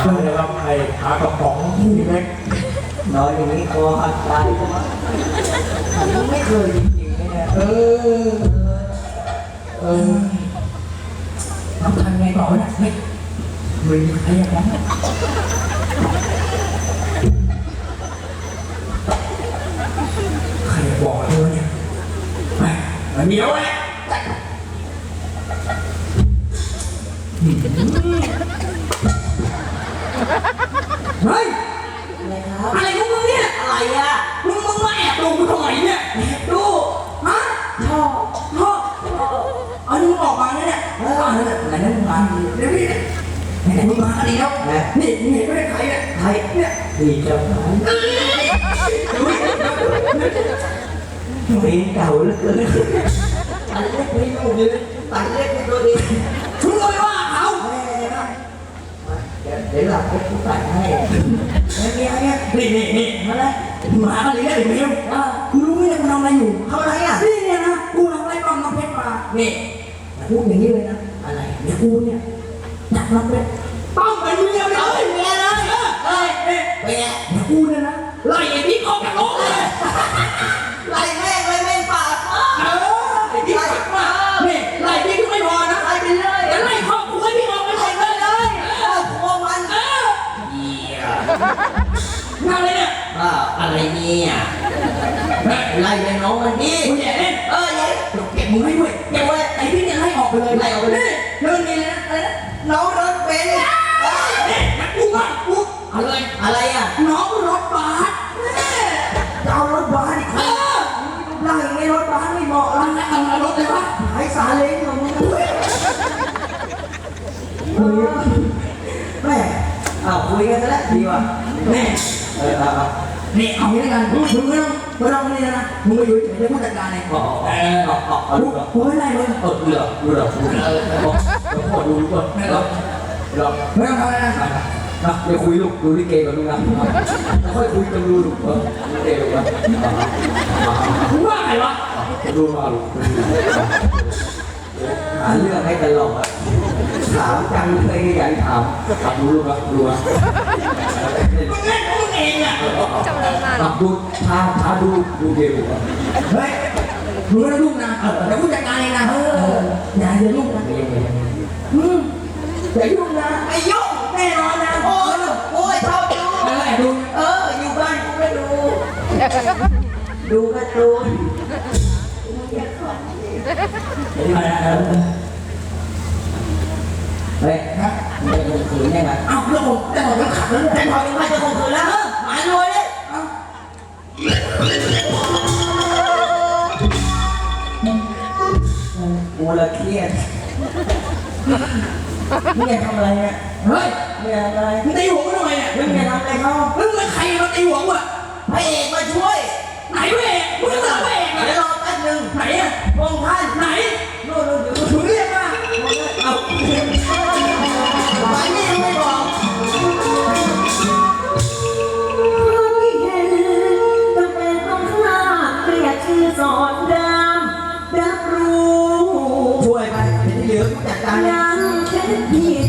เพื่อจะรับใครหากระป๋องที่เล็กน้อยอย่างนี้คอหักตายใช่ไม่เคยจริงๆนะเนี่ยเออ เออทำทำไงต่อวะเนี่ยเฮ้ยมึงใครอย่างนั้นใครบอกเลยวะเนี่ยแหม่มันมีแล้วแหละ เฮ้ย อะไรครับอะไรของมึงเนี่ย อะไรอะมึงมึงมาแอบดูกูทำไมเนี่ยดู ฮะชอบพ่อเอานี่มึงออกมาเนี่ยเนี่ยเออเอาเนี่ยไหนนั่นมึงมาเดี๋ยวนี่ไหนไหนมึงมาดีแล้วนี่มึงเห็นไหมใครเนี่ยใครเนี่ยดีเจ้าของดูดิปีนเก่าเหลือเกินตัดเล็กไม่ลูกเลยตัดเล็กไม่ตัวเองมึงเลย เดี๋ยวเดี๋ยวหลับก็กูตัดให้แล้วมีอะไรเนี่ยนี่นี่นี่อะไรหมาอะไรเนี่ยไอ้เมียวกูรู้ไหมเนี่ยกูทำอะไรอยู่ทำอะไรอะนี่เนี่ยนะกูทำอะไรบ้างน้ำเพชรมานี่พูดอย่างนี้เลยนะอะไรเดี๋ยวกูเนี่ยจับน้ำเพชรต้องเป็นเมียไปเลยเมียเลยเอ้ยนี่เป็นไงเดี๋ยวกูเนี่ยนะไล่ไอ้พี่ออกจากโลกเลยไล่แม่ ทำอะไรเนี่ยอ้าวอะไรเนี่ยเฮ้ยไล่ไปน้องมันดิมึงแย่เล่นเออเย้เดี๋ยวเก็บมึงให้ด้วยเก็บไว้ไอ้พี่เนี่ยไล่ออกไปเลยไล่ออกไปเลยนี่เดินนี่เลยนะอะไรนะน้องรถเบนซ์นี่นักกูว่ากูอะไรอะไรอะน้องรถบัสแม่จะเอารถบัสอีกเออไล่ไม่รถบัสไม่เหมาะมัแล้วนจะเอารถเลยวะหายสาเล้งของมึงแม่ อ้าวคุยกันซะแล้วดีว่ะแม่เออเอาเอานี่เอางี้แล้วกันมึงไม่ต้องไม่ต้องนี่นะมึงมาอยู่เฉยๆเดี๋ยวกูจัดการเองเอาเอาเอาเอาเอากูดูก่อนกูไม่ไล่มึงเออดูเหรอดูเหรอดูเหรอเออแล้วพอดูดูก่อนไม่เหรต้อองเหรอไม่ต้องทำอะไรนะนะเดี๋ยวคุยลูกดูลิเกกับลูกนะค่อยคุยกันดูลูกเออลิเกลูกนะมึงว่าไงวะดูมาลูก หาเรื่องให้ตลอดถามจังเลยใหญ่ถามถามดูลูกนะดูนะมึงเล่นของมึงเองอะถามดูพาพาดูดูเกลูกนะเฮ้ยมึงไม่ต้องยุ่งนะเดี๋ยวกูจัดการเองนะเอออย่าอย่ายุ่งนะยังไงยังไงอืมอย่ายุ่งนะไอ้ยุ่งแน่นอนนะโอ้ยโอ้ยชอบดูเออดูเอออยู่บ้านกูไม่ดูดูการ์ตูน อะไรอะไรเฮ้ยฮะมึงจะข่มขืนยังไงเอ้าแล้วผมจะบอกว่ขับแล้วแต่พอยังไม่จะข่มขืนแล้วเออหมายเลยเอ้ากูละเครียดมึงจะทำอะไรเนี่ยเฮ้ยมึงจะทำอะไรมึงตีหัวกูทำไมเนี่ยมึงจะทำอะไรเขามึงเป็นใครมาตีหัวกูอะพระเอกมา อสอนรามรับรู้ช่วยไปเดี๋ยวที่เหลือกูจัดการเองยังแค่ที่กู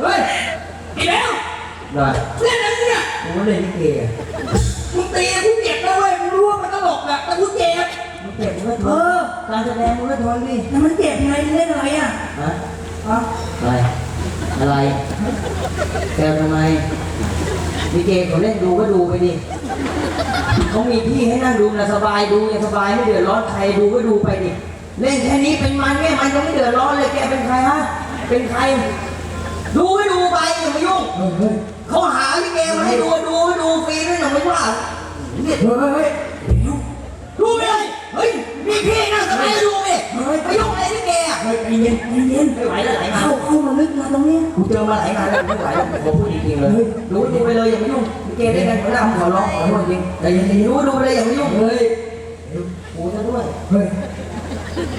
เฮ้ยไอ้แมวได้เล่นอะไรมึงเนี่ยมก็เลยนลิเกอะมึงตีกูเจ็บแล้วเว้ยมึงรู้ว่ามันตลกละแต่กูเจ็บมึงเจ็บมึงก็ทเอนอการแสดงมึงก็ทนดิแล้วมันเจ็บไงเล่นอะไรอะฮะ ฮะอะไร อะไรแกทำไมลิเกเขาเล่นดูก็ดูไปดิเขามีที่ให้นั่งดูนะสบายดูอย่างสบายไม่เดือดร้อนใครดูก็ดูไปดิเล่นแค่นี้เป็นมันแค่มันก็ไม่เดือดร้อนเลยแกเป็นใครฮะเป็นใคร ดูก็ดูไปอย่ามายุ่งเฮ้ยเฮ้ยเขาหาลิเกมาให้ดูดูดูฟรีด้วยนะไม่ว่าเนี่ยเฮ้ย เฮ้ยมีพี่นั่งทำไมดูดิเฮ้ยไปยุ่งอะไรลิเกอะเฮ้ยใจเย็นใจเย็นไม่ไหวแล้วไหลมาเข้าเข้ามาลึกมาตรงเนี้ยกูเจอมาหลายงานแล้วไม่ไหวแล้วผมพูดจริงๆเลยดูดูไปเลยอย่ามายุ่งลิเกได้ไงหัวหน้าผมขอร้องขอโทษจริงแต่อย่าดูดูไปเลยอย่ามายุ่งเฮ้ยกูจะด้วยเฮ้ย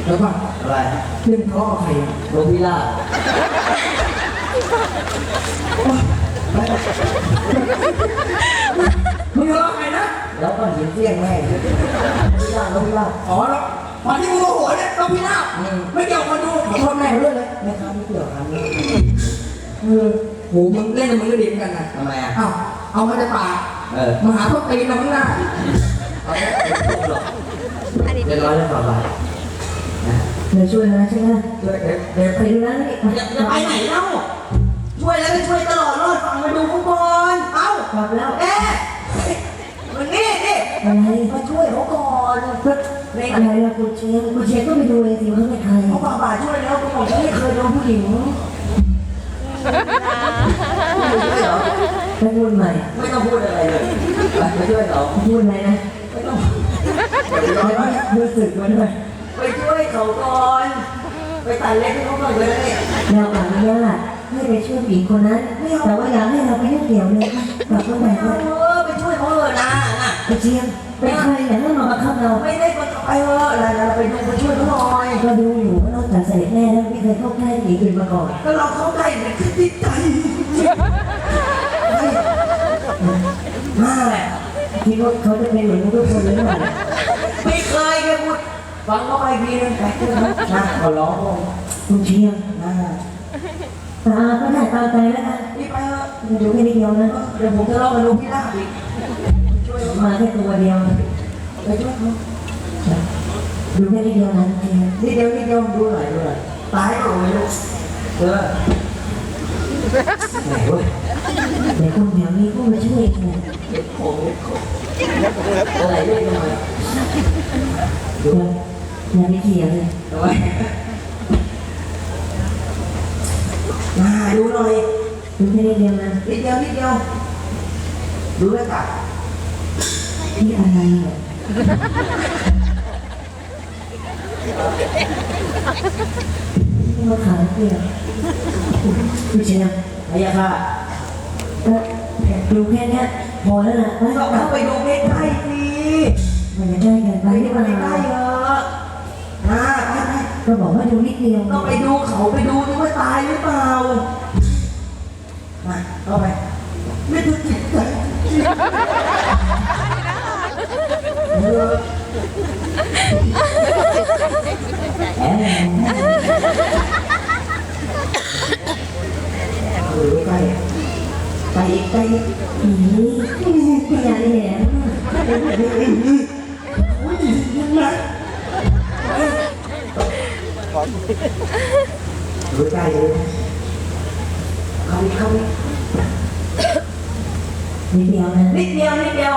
แล้วป่ะอะไรเล่นทะเลาะกับใครอะโรบิล่ามึงทะเลาะกับใครนะ แล้วก็หินเสี้ยงแม่โรบิล่าโรบิล่าอ๋อแล้วตอนที่มึงโมโหเนี่ยต้องพี่นาบไม่เกี่ยวกับคนดูขอโทษแม่ด้วยเลยแม่ค้าไม่เกี่ยวครับเออโหมึงเล่นกับมึงก็ดีเหมือนกันนะทำไมอะเอ้าเอามาจากป่ากเออมาหาพ่อตีนเราข้างหน้าเอาไม่ถูกหรอกเรียบร้อยแล้วต่อไปนะเดี๋ยวช่วยนะใช่ไหมช่วยเดี๋ยวเดี๋ยวไปดูนะนี่อย่าอย่าไปไหนเล่าช่วยแล้วไม่ช่วยตลอดรอดฟังมาดูเขาก่อนเอ้าก ลับแล้ว เอ๊ะมันนี่นี่ อะไร มาช่วยเขาก่อน ก็อะไรล่ะ คุณเชียงคุณเชียงก็ไปดูเองสิว่าเขาเป็นใครเขาบาบาช่วยแล้วผมไม่เคยโดนผู้หญิงไม่ช่วยเหรอไปพูดใหม่ไม่ต้องพูดอะไรเลยไปช่วยเหรอพูดอะไรนะไม่ต้องรู้สึกมันด้วยไปช่วยเขาก่อนไปตัดเล็บให้เขาก่อนเลยเราอนุญาตให้ไปช่วยผีคนนั้นแต่ว่าอยากให้เราไปยุ่งเกี่ยวเลยกลับมาใหม่เอเลยอไปช่วยเขาเถอะนะนะคุณเชียงเป็นใครเนี่ยต้องมาบังคับเราไม่ได้ไป เคยเข้าใกล้ผีอื่นมาก่อนก็เราเข้าใกล้เนี่ยคือจิตใจน่าแหละคิดว่าเขาจะเป็นเหมือนทุกคนหรือเปล่าไม่เคยแค่พูดฟังเข้าไปทีนึงไปนะขอร้องคุณเชียงนะตาก็ได้ตาใจแล้วกันนี่ไปเถอะมาดูแค่นิดเดียวนะเดี๋ยวผมจะเล่ากับลุงพี่ลาบอีกช่วยเขามาแค่ตัวเดียวไปช่วยเขาดูแค่นิดเดียวนะเชียงนิดเดียวนิดเดียวดูหน่อยดูหน่อย ตายเปล่าไม่รู้เออไหนเว้ยเดี๋ยวคนแถวนี้ก็มาช่วยเนี่ยเล็บโขงเล็บโขงอะไรเรียกทำไมเดี๋ยวอย่าไปเถียงเลยทำไมมาดูหน่อยดูแค่นิดเดียวนะนิดเดียวนิดเดียวดูแล้วกลับที่อะไรอะ ที่มาขายเปลี่ยนคุณเชียงพยาค่ะก็ดูแค่เนี้ยพอแล้วนะไม่ก็ต้องเข้าไปดูใกล้ๆสิมันจะได้กันไปไปหดูรือเปใกล่าล้ๆเถอะนะก็บอกว่าดูนิดเดียวต้องไปดูเขาไปดูดิว่าตายหรือเปล่า มาเข้าไป ไม่ดูจิตใจเออ แอนเออใกล้ใกล้อีกใกล้อีกอืมพี่ยาแหลมอุ้ยยังไงรู้ใจเลยเข้าไปเข้าไปนิดเดียวนะนิดเดียวนิดเดียว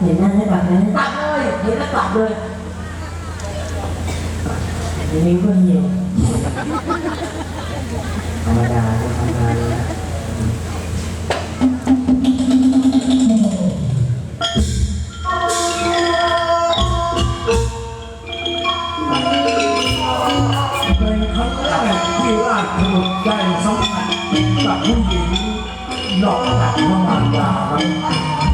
เดี๋ยวนั่งให้กลับนะตัดเลยเห็นแล้วตัดเลยเดี๋ยว นิ้วก็เหี่ยวธรรมดาธรรมดาเป็นครั้งแรกที่ราชบุตรได้สัมผัสกับผู้หญิงนอกจากพระมารดาครับ